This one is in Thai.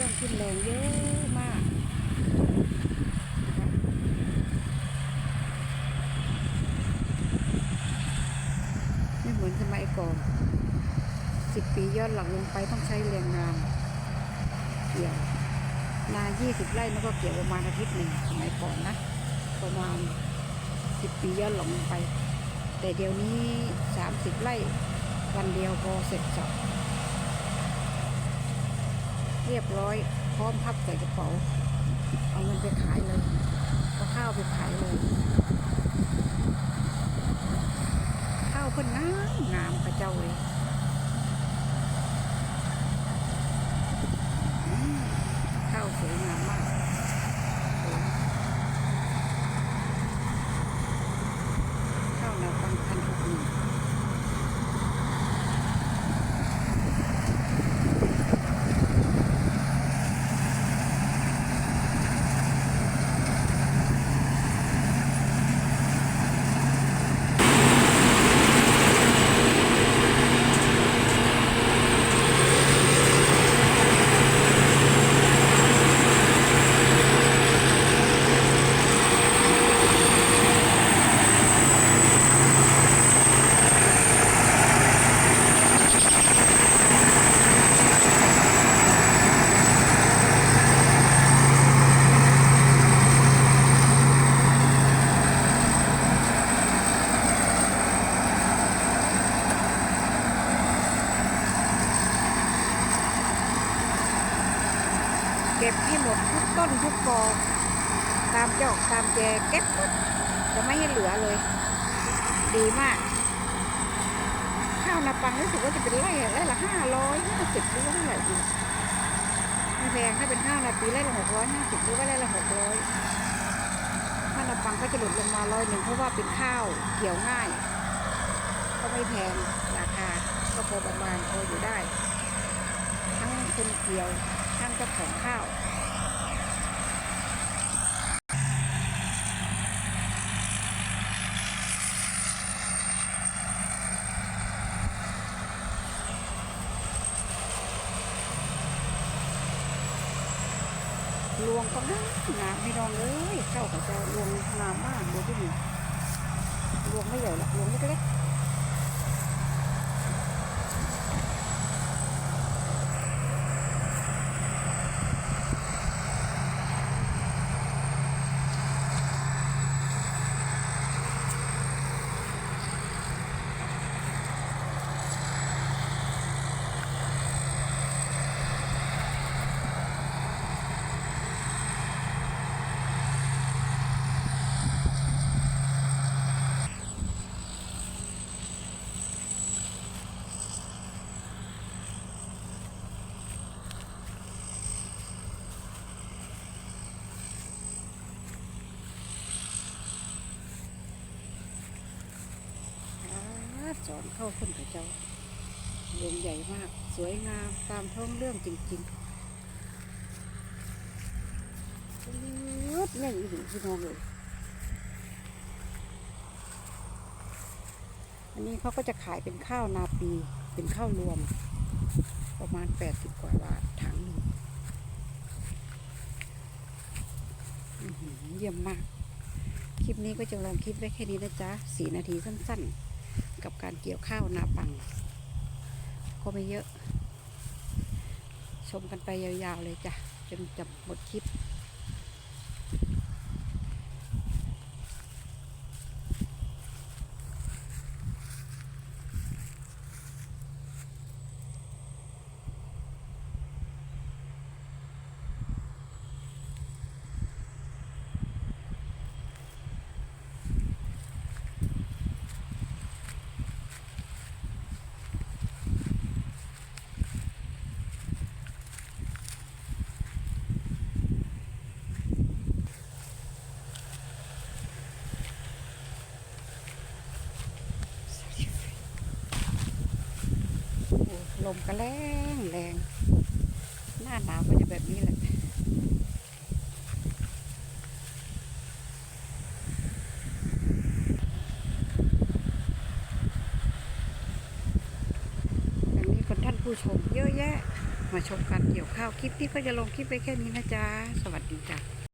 เรื่องขึ้นแรงเยอะมากไม่เหมือนสมัยก่อนสิบปียอดหลังลงไปต้องใช้แรงงานเกี่ยวนา20ไร่มันก็เกี่ยวประมาณอาทิตย์หนึ่งสมัยก่อนนะ ประมาณ10ปียอดหลังลงไป แต่เดี๋ยวนี้30ไร่วันเดียวพอเสร็จจบ เรียบร้อย พร้อมพับใส่กระเป๋า เอาเงินไปขายเลย เอาข้าวไปขายเลย ข้าวเพิ่นน้ำงามกระเจ้าเลยอืมข้าวสวยงามมากสวยข้าวนาปังพันหกหนึ่ง เก็บให้หมดทุกต้นทุกกอตามจอกตามแจเก็บหมดจะไม่ให้เหลือเลย ดีมาก ข้าวนาปังรู้สึกว่าจะเป็นไร่ไร่ละห้าร้อยห้าสิบหรือว่าเท่าไหร่ดีไม่แพงถ้าเป็นข้าวนาปีไร่ละหกร้อยห้าสิบหรือว่าไร่ละหกร้อยข้าวนาปังก็จะหลุดลงมาร้อยหนึ่งเพราะว่าเป็นข้าวเกี่ยวง่าย ก็ไม่แพงราคาก็พอประมาณพออยู่ได้ ทั้งคนเกี่ยว เจ้าของข้าวลวงก็งามงามพี่น้องเอ้ยเข้ากับจะลวงงามมากดูที่นี่ลวงไม่ใหญ่หรอกลวงเล็กๆอ่า สอนเข้าคนกับเจ้าลวงใหญ่มากสวยงามตามท้องเรื่องจริงๆเลือดใหญ่อีหลีพี่น้องเลยอันนี้เขาก็จะขายเป็นข้าวนาปีเป็นข้าวรวม ประมาณ 80 กว่าบาทถังหนึ่งเยี่ยมมาก คลิปนี้ก็จะลองคลิปไว้แค่นี้นะจ๊ะสี่นาทีสั้น ๆ กับการเกี่ยวข้าวนาปัง ก็ไม่เยอะ ชมกันไปยาวๆเลยจ้ะจนจบหมดคลิป มก็แรงแรงหน้าหนาวก็จะแบบนี้แหละแบบนี้คนท่านผู้ชมเยอะแยะ มาชมการเกี่ยวข้าวคลิปนี้ก็จะลงคลิปไปแค่นี้นะจ๊ะ สวัสดีจ้ะ